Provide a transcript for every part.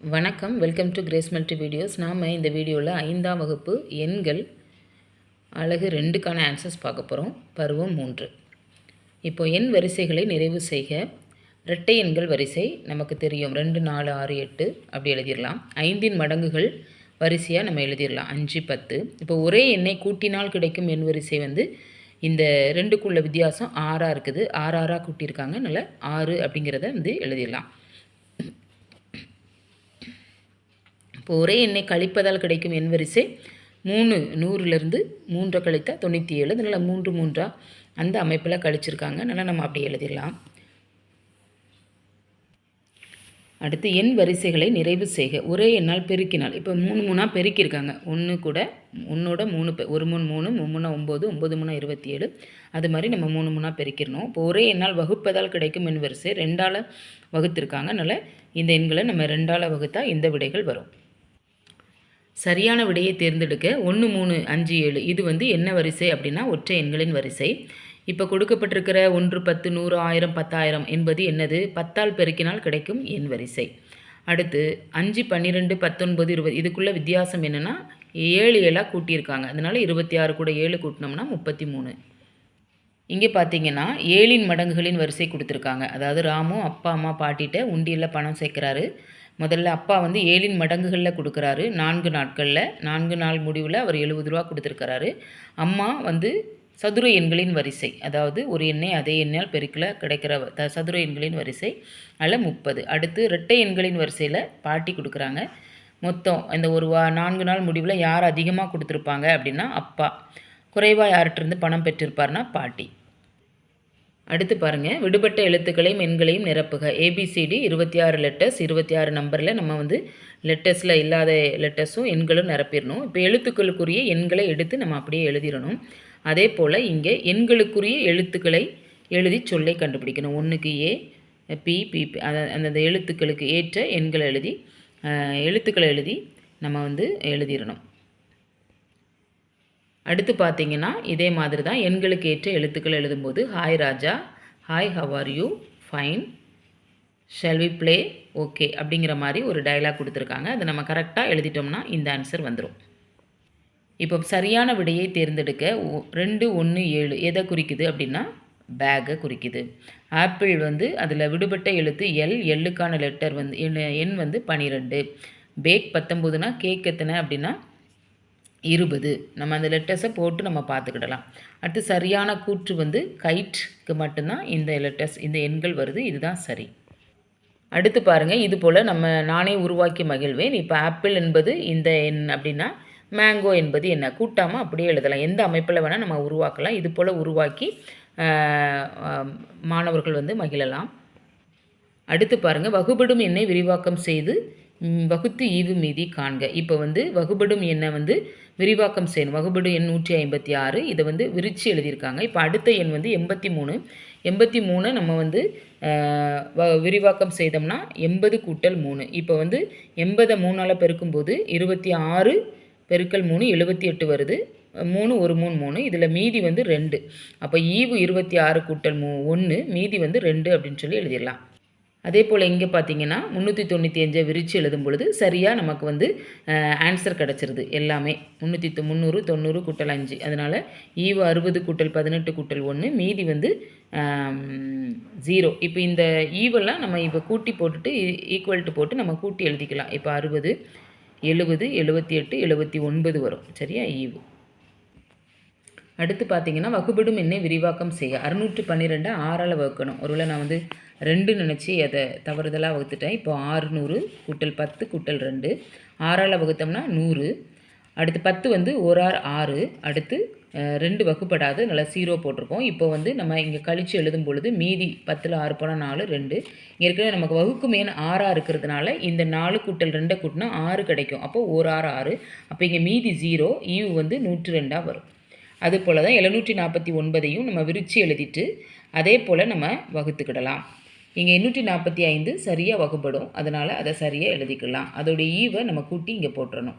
வணக்கம். Welcome to grace multi videos நாம் இந்த வீடியோவில் ஐந்தாம் வகுப்பு எண்கள் அழகு ரெண்டுக்கான ஆன்சர்ஸ் பார்க்க போகிறோம் பருவம் மூன்று. இப்போது எண் வரிசைகளை நிறைவு செய்க. இரட்டை எண்கள் வரிசை நமக்கு தெரியும். ரெண்டு நாலு ஆறு எட்டு அப்படி எழுதிடலாம் ஐந்தின் மடங்குகள் வரிசையாக நம்ம எழுதிடலாம் அஞ்சு பத்து. இப்போ ஒரே எண்ணை கூட்டினால் கிடைக்கும் எண் வரிசை வந்து இந்த ரெண்டுக்குள்ள வித்தியாசம் ஆறாக இருக்குது. ஆறு ஆறாக கூட்டியிருக்காங்க. அதனால் ஆறு அப்படிங்கிறத வந்து எழுதிடலாம் இப்போ ஒரே எண்ணை கழிப்பதால் கிடைக்கும் எண் வரிசை. மூணு நூறுலேருந்து மூன்றை கழித்தா தொண்ணூற்றி ஏழு அதனால் மூன்று மூன்றா? அந்த அமைப்பில் கழிச்சிருக்காங்க. அதனால் நம்ம அப்படி எழுதிடலாம். அடுத்து எண் வரிசைகளை நிறைவு செய்க. ஒரே எண்ணால் பெருக்கினால். இப்போ மூணு மூணாக பெருக்கியிருக்காங்க. ஒன்று கூட ஒன்றோட மூணு ஒரு மூணு மூணு மூணு ஒம்பது ஒம்பது மூணு இருபத்தி ஏழு அது மாதிரி நம்ம மூணு மூணாக பெருக்கிடணும். இப்போ ஒரே எண்ணால் வகுப்பதால் கிடைக்கும் எண் வரிசை. ரெண்டால் வகுத்திருக்காங்க. அதனால் இந்த எண்களை நம்ம ரெண்டால் வகுத்தா இந்த விடைகள் வரும். சரியான விடையை தேர்ந்தெடுக்க ஒன்று மூணு அஞ்சு ஏழு. இது வந்து என்ன வரிசை அப்படின்னா ஒற்றை எண்களின் வரிசை. இப்போ கொடுக்கப்பட்டிருக்கிற ஒன்று பத்து நூறு ஆயிரம் பத்தாயிரம் என்பது என்னது? பத்தால் பெருக்கினால் கிடைக்கும் எண் வரிசை. அடுத்து அஞ்சு பன்னிரெண்டு பத்தொன்பது இருபது. இதுக்குள்ள வித்தியாசம் என்னென்னா ஏழு ஏழாக கூட்டியிருக்காங்க. அதனால் இருபத்தி ஆறு கூட ஏழு கூட்டினோம்னா முப்பத்தி மூணு. இங்கே பார்த்தீங்கன்னா ஏழின் மடங்குகளின் வரிசை கொடுத்துருக்காங்க. அதாவது ராமு அப்பா அம்மா பாட்டிகிட்ட உண்டியில் பணம் சேர்க்குறாரு. முதல்ல அப்பா வந்து ஏழின் மடங்குகளில் கொடுக்குறாரு. நான்கு நாட்களில் நான்கு நாள் முடிவில் அவர் எழுபது ரூபா கொடுத்துருக்கிறாரு. அம்மா வந்து சதுர எண்களின் வரிசை. அதாவது ஒரு எண்ணெய் அதே எண்ணால் பெருக்கில் கிடைக்கிற த சதுர எண்களின் வரிசை. அதில் முப்பது. அடுத்து இரட்டை எண்களின் வரிசையில் பாட்டி கொடுக்குறாங்க. மொத்தம் இந்த ஒரு வா நான்கு நாள் முடிவில் யார் அதிகமாக கொடுத்துருப்பாங்க அப்படின்னா அப்பா. குறைவாக யார்கிட்டருந்து பணம் பெற்றிருப்பார்னா பாட்டி. அடுத்து பாருங்கள் விடுபட்ட எழுத்துக்களையும் எண்களையும் நிரப்புக. ஏபிசிடி இருபத்தி ஆறு லெட்டர்ஸ் இருபத்தி ஆறு நம்பரில் நம்ம வந்து லெட்டர்ஸில் இல்லாத லெட்டர்ஸும் எண்களும் நிரப்பிடணும். இப்போ எழுத்துக்களுக்குரிய எண்களை எடுத்து நம்ம அப்படியே எழுதிடணும். அதே போல் இங்கே எண்களுக்குரிய எழுத்துக்களை எழுதி சொல்லை கண்டுபிடிக்கணும். ஒன்றுக்கு ஏ பி பி அந்த எழுத்துக்களுக்கு ஏற்ற எண்களை எழுதி எழுத்துக்களை எழுதி நம்ம வந்து எழுதிடணும். அடுத்து பார்த்தீங்கன்னா இதே மாதிரி தான் எண்களுக்கு ஏற்ற எழுத்துக்கள் எழுதும்போது hi Raja hi how are you fine shall we play okay அப்படிங்கிற மாதிரி ஒரு டைலாக் கொடுத்துருக்காங்க. அதை நம்ம கரெக்டாக எழுதிட்டோம்னா இந்த ஆன்சர் வந்துடும் இப்போ சரியான விடையை தேர்ந்தெடுக்க ரெண்டு ஒன்று ஏழு எதை குறிக்குது அப்படின்னா பேக்கை குறிக்குது. ஆப்பிள் வந்து அதில் விடுபட்ட எழுத்து எல் எல்லுக்கான லெட்டர் வந்து எண் வந்து பனிரெண்டு. பேக் பத்தொம்போதுனா கேக் எத்தனை அப்படின்னா இருபது. நம்ம அந்த லெட்டர்ஸை போட்டு நம்ம பார்த்துக்கிடலாம். அடுத்து சரியான கூற்று வந்து கைட்க்கு மட்டும்தான் இந்த லெட்டர்ஸ் இந்த எண்கள் வருது. இதுதான் சரி. அடுத்து பாருங்கள் இது போல் நம்ம நானே உருவாக்கி மகிழ்வேன். இப்போ ஆப்பிள் என்பது இந்த எண் அப்படின்னா மேங்கோ என்பது என்ன? கூட்டாமல் அப்படியே எழுதலாம். எந்த அமைப்பில் வேணால் நம்ம உருவாக்கலாம். இது போல் உருவாக்கி மாணவர்கள் வந்து மகிழலாம். அடுத்து பாருங்கள் வகுபடும் எண்ணை விரிவாக்கம் செய்து வகுத்து ஈவு மீதி காண்க. இப்போ வந்து வகுபடும் எண்ணை வந்து விரிவாக்கம் செய்யணும். வகுபடும் எண் நூற்றி ஐம்பத்தி ஆறு. இதை வந்து விரித்து எழுதியிருக்காங்க. இப்போ அடுத்த எண் வந்து எண்பத்தி மூணு. எண்பத்தி மூணு நம்ம வந்து விரிவாக்கம் செய்தோம்னா எண்பது கூட்டல் மூணு. இப்போ வந்து எண்பதை மூணால் பெருக்கும்போது இருபத்தி ஆறு பெருக்கல் மூணு எழுபத்தி எட்டு வருது. மூணு ஒரு மூணு மூணு. இதில் மீதி வந்து ரெண்டு. அப்போ ஈவு இருபத்தி ஆறு கூட்டல் மூ ஒன்று மீதி வந்து ரெண்டு அப்படின்னு சொல்லி எழுதிடலாம். அதே போல் இங்கே பார்த்தீங்கன்னா முந்நூற்றி தொண்ணூற்றி அஞ்சை விரித்து எழுதும் பொழுது சரியாக நமக்கு வந்து ஆன்சர் கிடச்சிருது எல்லாமே. முந்நூற்றி முந்நூறு தொண்ணூறு கூட்டல் அஞ்சு. அதனால் ஈவு அறுபது கூட்டல் பதினெட்டு கூட்டல் ஒன்று மீதி வந்து ஜீரோ இப்போ இந்த ஈவெல்லாம் நம்ம இப்போ கூட்டி போட்டுட்டு ஈக்குவல்ட்டு போட்டு நம்ம கூட்டி எழுதிக்கலாம். இப்போ அறுபது எழுபது எழுபத்தி எட்டு எழுபத்தி ஒன்பது வரும். சரியா? ஈவு. அடுத்து பார்த்தீங்கன்னா வகுபடும் எண்ணெய் விரிவாக்கம் செய்ய அறுநூற்று பன்னிரெண்டை ஆறால் வகுக்கணும். ஒருவேளை நான் வந்து ரெண்டு நினச்சி அதை தவறுதலாக வகுத்துட்டேன். இப்போ ஆறுநூறு கூட்டல் பத்து கூட்டல் ரெண்டு. ஆறால் வகுத்தோம்னா நூறு. அடுத்து பத்து வந்து ஒரு ஆறு ஆறு. அடுத்து ரெண்டு வகுப்படாது. நல்லா சீரோ போட்டிருக்கோம். இப்போ வந்து நம்ம இங்கே கழித்து எழுதும் பொழுது மீதி பத்தில் ஆறு போனால் நாலு ரெண்டு. இங்கே இருக்கிற நமக்கு வகுக்கு மேன் ஆறாக இருக்கிறதுனால இந்த நாலு கூட்டல் ரெண்டை கூட்டினா ஆறு கிடைக்கும். அப்போ ஒரு ஆறு ஆறு. அப்போ இங்கே மீதி ஜீரோ ஈவு வந்து நூற்றி ரெண்டாக வரும். அது போல் தான் எழுநூற்றி நாற்பத்தி ஒன்பதையும் நம்ம விரித்து எழுதிட்டு அதே போல் நம்ம வகுத்துக்கிடலாம். இங்கே எண்ணூற்றி நாற்பத்தி ஐந்து சரியாக வகுப்படும் அதனால் அதை சரியாக எழுதிக்கலாம். அதோடைய ஈவை நம்ம கூட்டி இங்கே போட்டுறணும்.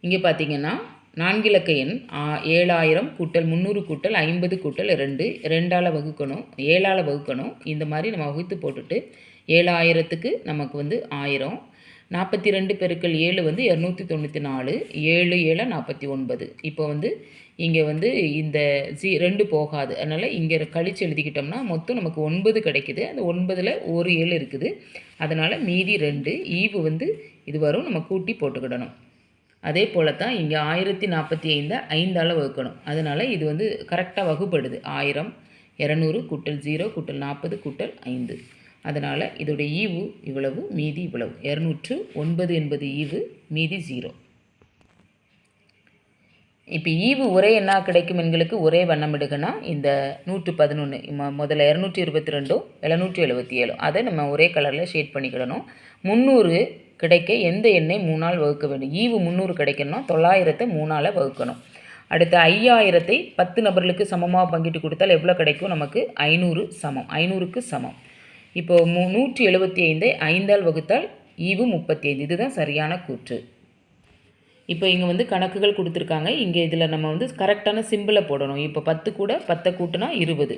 இங்கே பார்த்தீங்கன்னா நான்கிலக்க எண் ஆ- ஏழாயிரம் கூட்டல் முந்நூறு கூட்டல் ஐம்பது கூட்டல் ரெண்டு ரெண்டால் வகுக்கணும் ஏழால் வகுக்கணும். இந்த மாதிரி நம்ம வகுத்து போட்டுட்டு ஏழாயிரத்துக்கு நமக்கு வந்து ஆயிரம். நாற்பத்தி ரெண்டு பெருக்கள் ஏழு வந்து இரநூத்தி தொண்ணூற்றி நாலு. ஏழு ஏழு நாற்பத்தி ஒன்பது. இப்போ வந்து இங்கே வந்து இந்த ஜீ ரெண்டு போகாது. அதனால் இங்கே கழிச்சு எழுதிக்கிட்டோம்னா மொத்தம் நமக்கு ஒன்பது கிடைக்குது. அந்த ஒன்பதில் ஒரு ஏழு இருக்குது. அதனால் மீதி ரெண்டு ஈவு வந்து இது வரும். நம்ம கூட்டி போட்டுக்கிடணும். அதே போல தான் இங்கே ஆயிரத்தி நாற்பத்தி ஐந்தை ஐந்தால் வகுக்கணும். அதனால் இது வந்து கரெக்டாக வகுப்படுது. ஆயிரம் இரநூறு கூட்டல் ஜீரோ கூட்டல் நாற்பது கூட்டல் ஐந்து. அதனால் இதோடைய ஈவு இவ்வளவு மீதி இவ்வளவு. இரநூற்று ஒன்பது என்பது ஈவு மீதி ஜீரோ இப்போ ஈவு ஒரே என்ன கிடைக்கும் எண்களுக்கு? ஒரே வண்ணமிடுகனா இந்த நூற்று பதினொன்று முதல்ல இரநூற்றி இருபத்தி ரெண்டும் எழுநூற்றி எழுபத்தி ஏழும் அதை நம்ம ஒரே கலரில் ஷேட் பண்ணிக்கிடணும். முந்நூறு கிடைக்க எந்த எண்ணை மூணால் வகுக்க வேண்டும்? ஈவு முந்நூறு கிடைக்கணும்னா தொள்ளாயிரத்தை மூணால் வகுக்கணும். அடுத்து ஐயாயிரத்தை பத்து நபர்களுக்கு சமமாக பங்கிட்டு கொடுத்தால் எவ்வளோ கிடைக்கும்? நமக்கு ஐநூறு சமம். ஐநூறுக்கு சமம். இப்போ மு நூற்றி எழுபத்தி ஐந்தை ஐந்தால் வகுத்தால் ஈவு முப்பத்தி ஐந்து. இதுதான் சரியான கூற்று. இப்போ இங்கே வந்து கணக்குகள் கொடுத்துருக்காங்க. இங்கே இதில் நம்ம வந்து கரெக்டான சிம்பிளை போடணும். இப்போ பத்து கூட பத்தை கூட்டினா இருபது.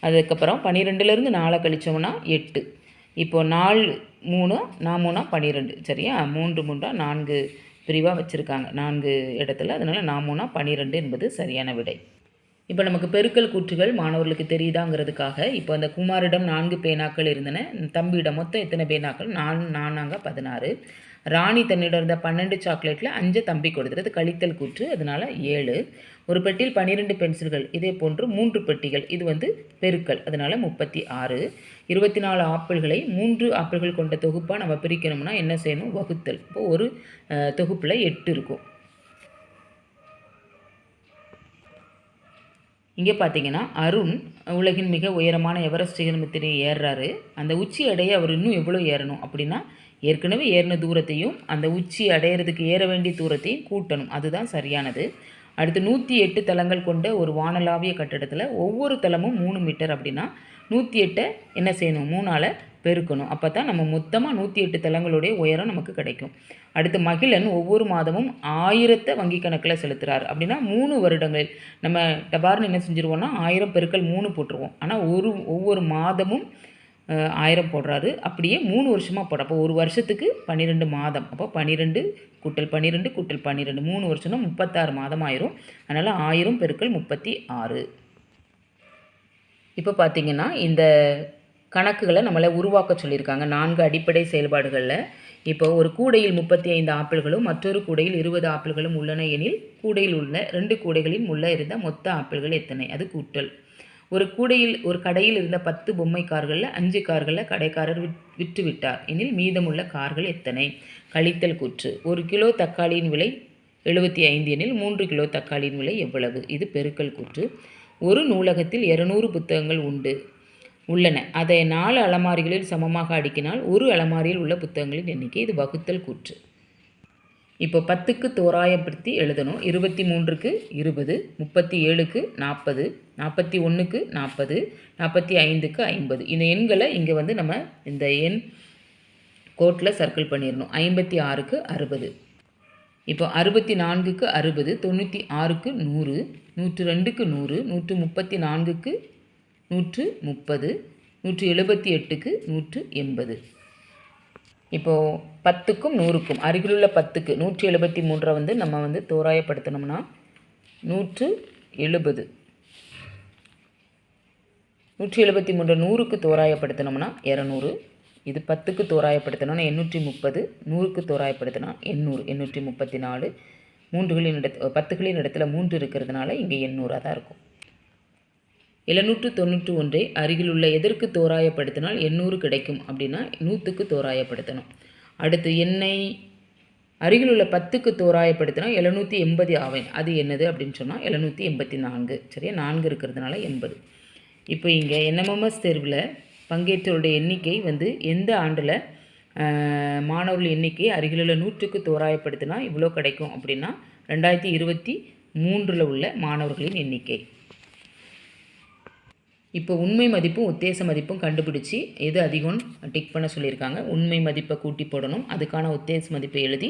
அதுக்கப்புறம் பன்னிரெண்டுலேருந்து நாலை கழிச்சோம்னா எட்டு. இப்போ நாலு மூணு நான் மூணா பன்னிரெண்டு சரியா? மூன்று மூன்றா நான்கு பிரிவாக வச்சுருக்காங்க. நான்கு இடத்துல. அதனால் நான் மூணா பன்னிரெண்டு என்பது சரியான விடை. இப்போ நமக்கு பெருக்கல் கூற்றுகள் மாணவர்களுக்கு தெரியுதாங்கிறதுக்காக இப்போ அந்த குமாரிடம் நான்கு பேனாக்கள் இருந்தன. தம்பியிடம் மொத்தம் எத்தனை பேனாக்கள்? நான் நானாங்க பதினாறு. ராணி தன்னிடம் இருந்த பன்னெண்டு சாக்லேட்டில் அஞ்சு தம்பி கொடுத்துறது கழித்தல் கூற்று அதனால் ஏழு. ஒரு பெட்டியில் பன்னிரெண்டு பென்சில்கள் இதே போன்று மூன்று பெட்டிகள். இது வந்து பெருக்கல் அதனால் முப்பத்தி ஆறு. இருபத்தி நாலு ஆப்பிள்களை மூன்று ஆப்பிள்கள் கொண்ட தொகுப்பாக நம்ம பிரிக்கணும்னா என்ன செய்யணும்? வகுத்தல். இப்போ ஒரு தொகுப்பில் எட்டு இருக்கும். இங்கே பார்த்தீங்கன்னா அருண் உலகின் மிக உயரமான எவரெஸ்ட் சிகரமத்தினை ஏறுறாரு. அந்த உச்சி அடைய அவர் இன்னும் எவ்வளோ ஏறணும் அப்படின்னா ஏற்கனவே ஏறின தூரத்தையும் அந்த உச்சி அடையிறதுக்கு ஏற வேண்டிய தூரத்தையும் கூட்டணும். அதுதான் சரியானது. அடுத்து நூற்றி எட்டு தளங்கள் கொண்ட ஒரு வானலாவிய கட்டிடத்தில் ஒவ்வொரு தளமும் மூணு மீட்டர் அப்படின்னா நூற்றி எட்டை என்ன செய்யணும்? மூணால் பெருக்கணும். அப்போ தான் நம்ம மொத்தமாக நூற்றி எட்டு தளங்களுடைய உயரம் நமக்கு கிடைக்கும். அடுத்து மகிழன் ஒவ்வொரு மாதமும் ஆயிரத்தை வங்கி கணக்கில் செலுத்துகிறார் அப்படின்னா மூணு வருடங்கள் நம்ம டபார்னு என்ன செஞ்சுருவோம்னா ஆயிரம் பெருக்கள் மூணு போட்டுருவோம். ஆனால் ஒரு ஒவ்வொரு மாதமும் ஆயிரம் போடுறாரு. அப்படியே மூணு வருஷமாக போட. அப்போ ஒரு வருஷத்துக்கு பன்னிரெண்டு மாதம். அப்போ பன்னிரெண்டு கூட்டல் பன்னிரெண்டு கூட்டல் பன்னிரெண்டு. மூணு வருஷம்னா முப்பத்தாறு மாதம் ஆயிரும். அதனால் ஆயிரம் பெருக்கள் முப்பத்தி ஆறு. இப்போ பார்த்தீங்கன்னா இந்த கணக்குகளை நம்மளை உருவாக்க சொல்லியிருக்காங்க. நான்கு அடிப்படை செயல்பாடுகளில். இப்போ ஒரு கூடையில் முப்பத்தி ஐந்து ஆப்பிள்களும் மற்றொரு கூடையில் இருபது ஆப்பிள்களும் உள்ளன எனில் கூடையில் உள்ள ரெண்டு கூடைகளின் உள்ள இருந்த மொத்த ஆப்பிள்கள் எத்தனை? அது கூட்டல். ஒரு கூடையில் ஒரு கடையில் இருந்த பத்து பொம்மை கார்களில் அஞ்சு கார்களில் கடைக்காரர் விட் விற்று விட்டார் எனில் மீதமுள்ள கார்கள் எத்தனை? கழித்தல் கூற்று. ஒரு கிலோ தக்காளியின் விலை எழுபத்தி ஐந்து எனில் மூன்று கிலோ தக்காளியின் விலை எவ்வளவு? இது பெருக்கல் கூற்று. ஒரு நூலகத்தில் இரநூறு புத்தகங்கள் உண்டு. உள்ளன. அதை நாலு அலமாரிகளில் சமமாக அடுக்கினால் ஒரு அலமாரியில் உள்ள புத்தகங்களின் எண்ணிக்கை இது வகுத்தல் கூற்று. இப்போ பத்துக்கு தோராயப்படுத்தி எழுதணும். இருபத்தி மூன்றுக்கு இருபது முப்பத்தி ஏழுக்கு நாற்பது நாற்பத்தி ஒன்றுக்கு நாற்பது நாற்பத்தி ஐந்துக்கு ஐம்பது. இந்த எண்களை இங்கே வந்து நம்ம இந்த எண் கோட்டில் சர்க்கிள் பண்ணிடணும். ஐம்பத்தி ஆறுக்கு அறுபது. இப்போ அறுபத்தி நான்குக்கு அறுபது தொண்ணூற்றி ஆறுக்கு நூறு நூற்று ரெண்டுக்கு நூறு நூற்று முப்பத்தி நான்குக்கு நூற்று முப்பது நூற்றி எழுபத்தி எட்டுக்கு நூற்று எண்பது இப்போது பத்துக்கும் நூறுக்கும் அருகிலுள்ள பத்துக்கு நூற்றி எழுபத்தி மூன்றை வந்து நம்ம வந்து தோராயப்படுத்தணும்னா நூற்று எழுபது நூற்றி எழுபத்தி மூன்று நூறுக்கு தோராயப்படுத்தினோம்னா இரநூறு இது பத்துக்கு தோராயப்படுத்தினோம்னா எண்ணூற்றி முப்பது நூறுக்கு தோராயப்படுத்தினா எண்ணூறு எண்ணூற்றி முப்பத்தி நாலு மூன்றுகளின் இடத்து பத்துகளின் இடத்துல மூன்று இருக்கிறதுனால இங்கே எண்ணூறாக தான் இருக்கும். எழுநூற்று தொண்ணூற்றி ஒன்றை அருகிலுள்ள எதற்கு தோராயப்படுத்தினால் எண்ணூறு கிடைக்கும் அப்படின்னா நூற்றுக்கு தோராயப்படுத்தணும். அடுத்து எண்ணெய் அருகிலுள்ள பத்துக்கு தோராயப்படுத்தினா எழுநூற்றி எண்பது ஆவேன். அது என்னது அப்படின்னு சொன்னால் எழுநூற்றி எண்பத்தி நான்கு. சரியா? நான்கு இருக்கிறதுனால எண்பது. இப்போ இங்கே என்எம்எம்எஸ் தேர்வில் பங்கேற்றோருடைய எண்ணிக்கை வந்து எந்த ஆண்டில் மாணவர்கள் எண்ணிக்கை அருகிலுள்ள நூற்றுக்கு தோராயப்படுத்தினா இவ்வளோ கிடைக்கும் அப்படின்னா ரெண்டாயிரத்தி இருபத்தி மூன்றில் உள்ள மாணவர்களின் எண்ணிக்கை. இப்போ உண்மை மதிப்பும் உத்தேச மதிப்பும் கண்டுபிடிச்சி எது அதிகம்னு டிக் பண்ண சொல்லியிருக்காங்க. உண்மை மதிப்பை கூட்டி போடணும். அதுக்கான உத்தேச மதிப்பை எழுதி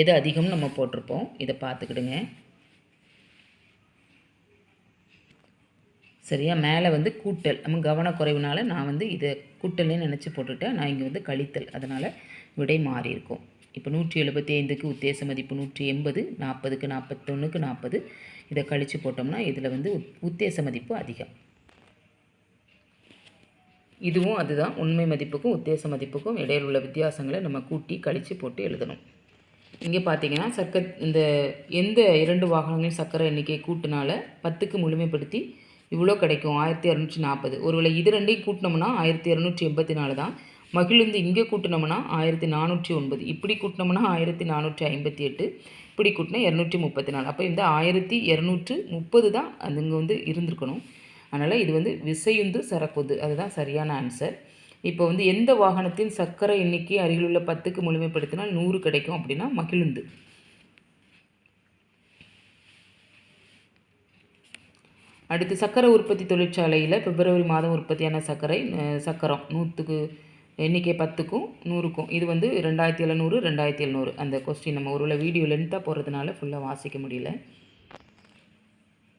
எது அதிகம்னு நம்ம போட்டிருப்போம். இதை பார்த்துக்கிடுங்க. சரியா? மேலே வந்து கூட்டல். நம்ம கவனக்குறைவுனால நான் வந்து இதை கூட்டல்னே நினச்சி போட்டுவிட்டேன் நான் இங்கே வந்து கழித்தல். அதனால் விடை மாறி இருக்கும். இப்போ நூற்றி எழுபத்தி ஐந்துக்கு உத்தேச மதிப்பு நூற்றி எண்பது நாற்பதுக்கு நாற்பத்தொன்றுக்கு நாற்பது. இதை கழித்து போட்டோம்னா இதில் வந்து உத்தேச மதிப்பு அதிகம். இதுவும் அதுதான். உண்மை மதிப்புக்கும் உத்தேச மதிப்புக்கும் இடையில் உள்ள வித்தியாசங்களை நம்ம கூட்டி கழித்து போட்டு எழுதணும். இங்கே பார்த்தீங்கன்னா சர்க்க இந்த எந்த இரண்டு வாகனங்களின் சக்கர எண்ணிக்கை கூட்டினால பத்துக்கு முழுமைப்படுத்தி இவ்வளோ கிடைக்கும்? ஆயிரத்தி இரநூற்றி நாற்பது. ஒருவேளை இது ரெண்டையும் கூட்டினோம்னா ஆயிரத்தி இரநூற்றி எண்பத்தி நாலு தான். மகிழுந்து இங்கே கூட்டினோம்னா ஆயிரத்தி நானூற்றி ஒன்பது. இப்படி கூட்டினோம்னா ஆயிரத்தி நானூற்றி ஐம்பத்தி எட்டு. இப்படி கூட்டினா இரநூற்றி முப்பத்தி நாலு. அப்போ இந்த ஆயிரத்தி இரநூற்று முப்பது தான் அது இங்கே வந்து இருந்திருக்கணும். அதனால் இது வந்து விசையுந்து சரக்குது அதுதான் சரியான ஆன்சர் இப்போ வந்து எந்த வாகனத்தின் சக்கரை எண்ணிக்கை அருகிலுள்ள பத்துக்கு முழுமைப்படுத்தினால் நூறு கிடைக்கும் அப்படின்னா மகிழுந்து. அடுத்து சக்கரை உற்பத்தி தொழிற்சாலையில் பிப்ரவரி மாதம் உற்பத்தியான சர்க்கரை சக்கரம். நூற்றுக்கு எண்ணிக்கை பத்துக்கும் நூறுக்கும். இது வந்து ரெண்டாயிரத்தி எழுநூறு ரெண்டாயிரத்தி எழுநூறு. அந்த கொஸ்டின் நம்ம ஒருவேளை வீடியோ லென்த்தாக போகிறதுனால ஃபுல்லாக வாசிக்க முடியல.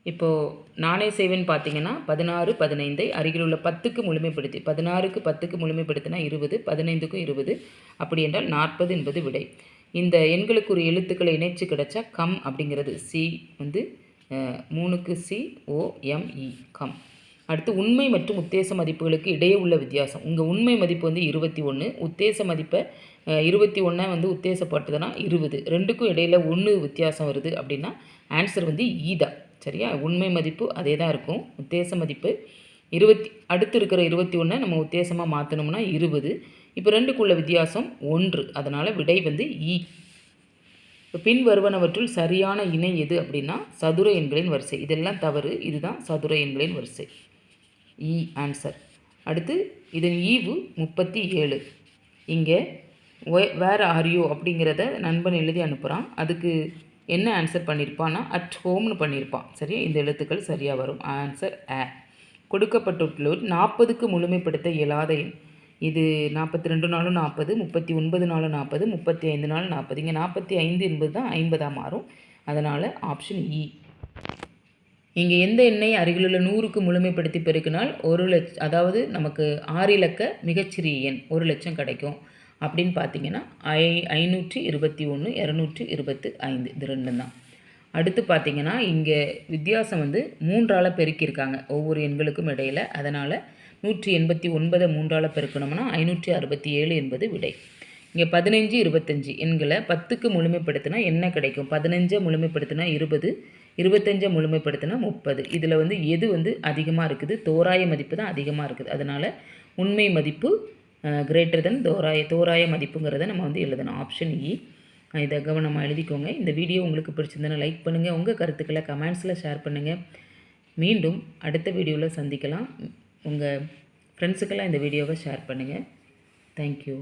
இப்போது நானே செய்வேன் பார்த்தீங்கன்னா பதினாறு பதினைந்தை அருகில் உள்ள பத்துக்கு முழுமைப்படுத்தி பதினாறுக்கு பத்துக்கு முழுமைப்படுத்தினா இருபது பதினைந்துக்கும் இருபது அப்படி என்றால் நாற்பது என்பது விடை. இந்த எண்களுக்கு ஒரு எழுத்துக்களை இணைச்சு கிடைச்சா கம் அப்படிங்கிறது சி வந்து மூணுக்கு சி ஓ கம். அடுத்து உண்மை மற்றும் உத்தேச மதிப்புகளுக்கு இடையே உள்ள வித்தியாசம். உங்கள் உண்மை மதிப்பு வந்து இருபத்தி ஒன்று உத்தேச மதிப்பை இருபத்தி ஒன்றை வந்து உத்தேசப்பட்டதுன்னா இருபது. ரெண்டுக்கும் இடையில ஒன்று வித்தியாசம் வருது அப்படின்னா ஆன்சர் வந்து ஈதா சரியா? உண்மை மதிப்பு அதே தான் இருக்கும். உத்தேச மதிப்பு இருபத்தி அடுத்து இருக்கிற இருபத்தி ஒன்றை நம்ம உத்தேசமாக மாற்றணும்னா இருபது. இப்போ ரெண்டுக்குள்ள வித்தியாசம் ஒன்று. அதனால் விடை வந்து ஈ இப்போ பின் வருவனவற்றுள் சரியான இணை எது அப்படின்னா சதுர எண்களின் வரிசை. இதெல்லாம் தவறு. இதுதான் சதுர எண்களின் வரிசை. E answer. அடுத்து இதன் ஈவு முப்பத்தி ஏழு. இங்கே வேர் ஆரியோ அப்படிங்கிறத நண்பன் எழுதி அனுப்புகிறான் அதுக்கு என்ன ஆன்சர் பண்ணியிருப்பான்னா அட் ஹோம்னு பண்ணியிருப்பான் சரியா? இந்த எழுத்துக்கள் சரியாக வரும். ஆன்சர் ஆ கொடுக்கப்பட்டுள்ள நாற்பதுக்கு முழுமைப்படுத்த இயலாத எண். இது நாற்பத்தி ரெண்டு நாளும் நாற்பது முப்பத்தி ஒன்பது நாளும் நாற்பது முப்பத்தி ஐந்து நாள் நாற்பது. இங்கே நாற்பத்தி ஐந்து என்பது தான் ஐம்பதாக மாறும். அதனால் ஆப்ஷன் இ e. இங்கே எந்த எண்ணெய் அருகிலுள்ள நூறுக்கு முழுமைப்படுத்தி பெருக்கினால் ஒரு லட்ச அதாவது நமக்கு ஆறு இலக்க மிகச்சிறிய எண் ஒரு லட்சம் கிடைக்கும். அப்படின்னு பார்த்தீங்கன்னா ஐ ஐநூற்றி இருபத்தி ஒன்று இரநூற்றி இருபத்து ஐந்து. இது ரெண்டும் தான். அடுத்து பார்த்தீங்கன்னா இங்கே வித்தியாசம் வந்து மூன்றால் பெருக்கியிருக்காங்க ஒவ்வொரு எண்களுக்கும் இடையில். அதனால் நூற்றி எண்பத்தி ஒன்பதை மூன்றால் பெருக்கணும்னா ஐநூற்றி அறுபத்தி ஏழு என்பது விடை. இங்கே பதினஞ்சு இருபத்தஞ்சி எண்களை பத்துக்கு முழுமைப்படுத்தினா என்ன கிடைக்கும்? பதினஞ்சை முழுமைப்படுத்தினா இருபது இருபத்தஞ்சை முழுமைப்படுத்தினா முப்பது. இதில் வந்து எது வந்து அதிகமாக இருக்குது? தோராய மதிப்பு தான் அதிகமாக இருக்குது. அதனால் உண்மை மதிப்பு கிரேட்டர் தென் தோராய தோராய மதிப்புங்கிறத நம்ம வந்து எழுதணும். Option E e. இதை கவனமாக எழுதிக்கோங்க. இந்த வீடியோ உங்களுக்கு பிடிச்சிருந்தனா லைக் பண்ணுங்கள் உங்கள் கருத்துக்களை கமெண்ட்ஸில் ஷேர் பண்ணுங்கள் மீண்டும் அடுத்த வீடியோவில் சந்திக்கலாம். உங்கள் ஃப்ரெண்ட்ஸுக்கெல்லாம் இந்த வீடியோவை ஷேர் பண்ணுங்கள் தேங்க்யூ